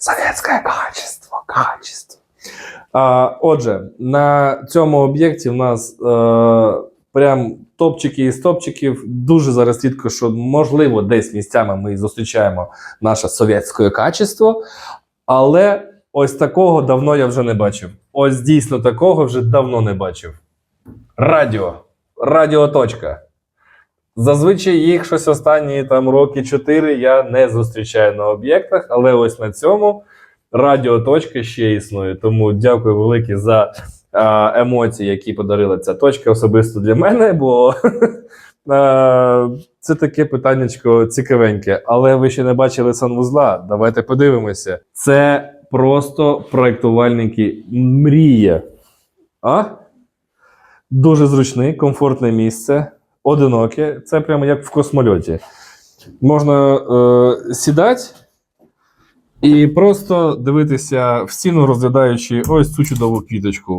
Советське качество, качество. А, отже, на цьому об'єкті в нас е, прям топчики із топчиків. Дуже зараз рідко, що можливо десь місцями ми зустрічаємо наше совєтське качество, але ось такого давно я вже не бачив. Ось дійсно такого вже давно не бачив. Радіо. Радіоточка. Зазвичай їх щось останні там роки 4 я не зустрічаю на об'єктах, але ось на цьому радіоточка ще існує. Тому дякую велике за емоції, які подарила ця точка особисто для мене, бо це таке питаннячко цікавеньке. Але ви ще не бачили санвузла. Давайте подивимося. Це просто проєктувальники мрія. А? Дуже зручний, комфортне місце, одиноке. Це прямо як в космольоті. Можна е, сідати і просто дивитися в стіну, розглядаючи ось цю чудову квіточку.